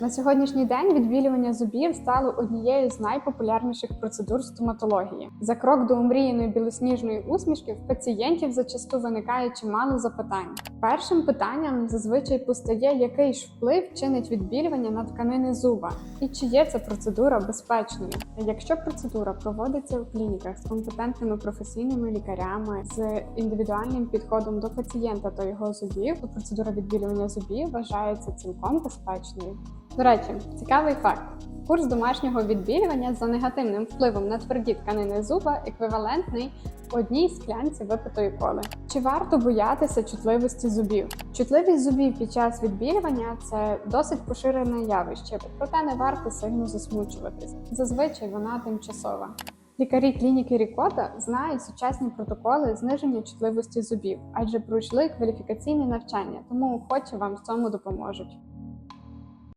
На сьогоднішній день відбілювання зубів стало однією з найпопулярніших процедур стоматології. За крок до омріяної білосніжної усмішки в пацієнтів зачасту виникає чимало запитань. Першим питанням зазвичай постає, який ж вплив чинить відбілювання на тканини зуба, і чи є ця процедура безпечною. Якщо процедура проводиться в клініках з компетентними професійними лікарями з індивідуальним підходом до пацієнта та його зубів, то процедура відбілювання зубів вважається цілком безпечною. До речі, цікавий факт. Курс домашнього відбілювання за негативним впливом на тверді тканини зуба еквівалентний одній склянці випитої коли. Чи варто боятися чутливості зубів? Чутливість зубів під час відбілювання це досить поширене явище, проте не варто сильно засмучуватись. Зазвичай вона тимчасова. Лікарі клініки Рікота знають сучасні протоколи зниження чутливості зубів, адже пройшли кваліфікаційне навчання, тому охоче вам в цьому допоможуть.